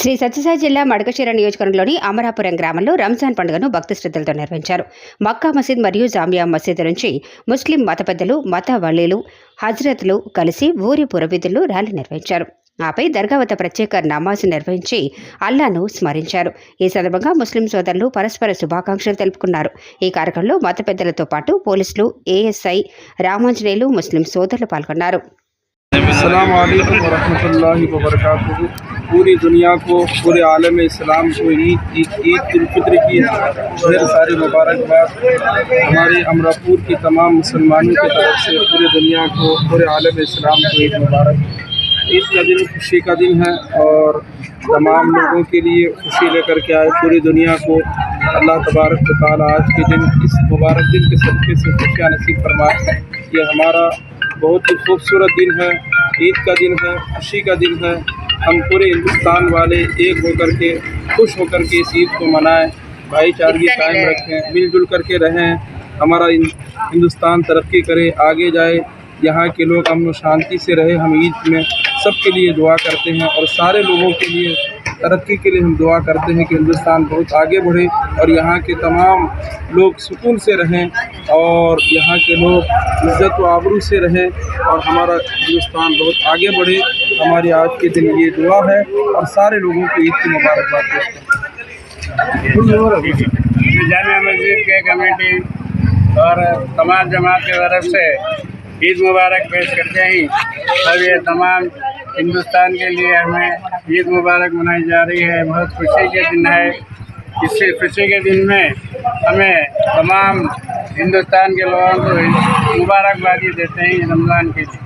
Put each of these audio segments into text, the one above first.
శ్రీ సత్యసాయి జిల్లా మడకశిర నియోజకవర్గంలోని అమరాపురం గ్రామంలో రంజాన్ పండుగను భక్తి శ్రద్ధలతో నిర్వహించారు. మక్కా మసీద్ మరియు జామియా మసీద్ నుంచి ముస్లిం మత పెద్దలు మత వలీలు హజరత్లు కలిసి ఊరి పురవీధుల్లో ర్యాలీ నిర్వహించారు. ఆపై దర్గా వద్ద ప్రత్యేక నమాజ్ నిర్వహించి అల్లాను స్మరించారు. ఈ సందర్భంగా ముస్లిం సోదరులు పరస్పర శుభాకాంక్షలు తెలుపుకున్నారు. ఈ కార్యక్రమంలో మత పెద్దలతో పాటు పోలీసులు ఏఎస్ఐ రామాంజనేయులు ముస్లిం సోదరులు పాల్గొన్నారు. पूरी दुनिया को, पूरे आलम इस्लाम को ईद ईद ईद उलफित्र की ढेर सारी मुबारकबाद हमारे अमरापुर की तमाम मुसलमानों की तरफ़ से पूरी दुनिया को, पूरे आलम इस्लाम को ईद मुबारक। ईद का दिन खुशी का दिन है और तमाम लोगों के लिए खुशी लेकर के आए पूरी दुनिया को। अल्लाह तबारक ताली आज के दिन, इस मुबारक दिन के सदक़े से खुशियाँ नसीब फरमाए। ये हमारा बहुत ही खूबसूरत दिन है। ईद का दिन है, खुशी का दिन है। हम पूरे हिंदुस्तान वाले एक होकर के खुश होकर के इस ईद को मनाएँ। भाईचारगी कायम रखें मिलजुल करके रहें। हमारा हिंदुस्तान तरक्की करे आगे जाए। यहाँ के लोग अमन शांति से रहे हम ईद में सबके लिए दुआ करते हैं और सारे लोगों के लिए तरक्की के लिए हम दुआ करते हैं कि हिंदुस्तान बहुत आगे बढ़े और यहाँ के तमाम लोग सुकून से रहें और यहाँ के लोग इज़्ज़त व आबरू से रहें और हमारा हिंदुस्तान बहुत आगे बढ़े। हमारी आज के दिन ये दुआ है और सारे लोगों को ईद की मुबारकबाद करते हैं। जामिया मस्जिद के कमेटी और तमाम जमात की तरफ़ से ईद मुबारक पेश करते हैं। और ये तमाम हिंदुस्तान के लिए हमें ईद मुबारक मनाई जा रही है। बहुत खुशी के दिन है। इसी खुशी के दिन में हमें तमाम हिंदुस्तान के लोगों को मुबारकबादी देते हैं रमज़ान के लिए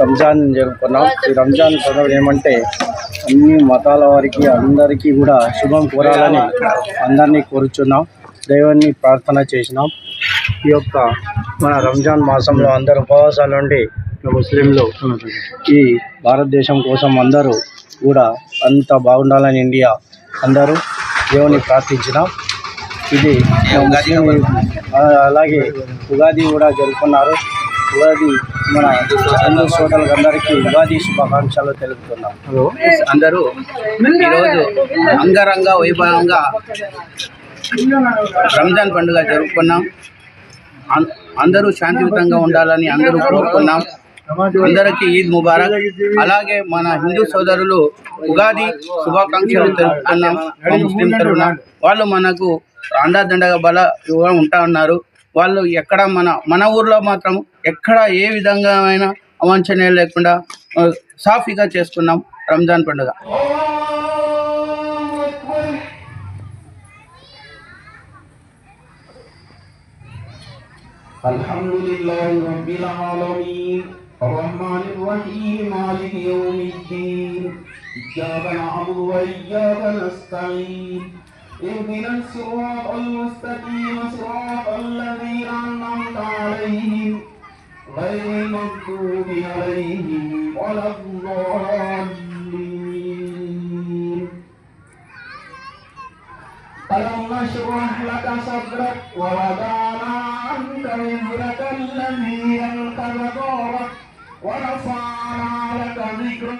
రంజాన్ జరుపుకున్నాం. ఈ రంజాన్ పండుగ ఏమంటే అన్ని మతాల వారికి అందరికీ కూడా శుభం కోరాలని అందరినీ కోరుచున్నాం. దైవాన్ని ప్రార్థన చేసినాం. ఈ యొక్క మన రంజాన్ మాసంలో అందరూ ఉపవాసాలు ఉండి ముస్లింలు ఈ భారతదేశం కోసం అందరూ కూడా అంత బాగుండాలని ఇండియా అందరూ దేవుని ప్రార్థించినాం. ఇది అలాగే ఉగాది కూడా జరుపుకున్నారు. ఉగాది మన హిందూ సోదరులందరికీ ఉగాది శుభాకాంక్షలు తెలుపుతున్నాం. అందరూ ఈరోజు అంగరంగ వైభవంగా రంజాన్ పండుగ జరుపుకున్నాం. అందరూ శాంతియుతంగా ఉండాలని అందరూ కోరుకున్నాం. అందరికీ ఈద్ ముబారక్. అలాగే మన హిందూ సోదరులు ఉగాది శుభాకాంక్షలు తెలుపుకున్నాం మా ముస్లిం తరఫున వాళ్ళు మనకు అండదండగా బల ఉంటా ఉన్నారు. వాళ్ళు ఎక్కడ మన మన ఊర్లో మాత్రం ఎక్కడ ఏ విధంగా అయినా అవాంఛనీయం లేకుండా ఆ, సాఫీగా చేసుకున్నాం రంజాన్ పండుగ الحمد لله رب العالمين الرحمن الرحيم مالك يوم الدين إياك نعبد وإياك نستعين اهدنا الصراط المستقيم صراط الذين أنعمت عليهم غير المغضوب عليهم ولا الضالين. ألم نشرح لك صدرك ووضعنا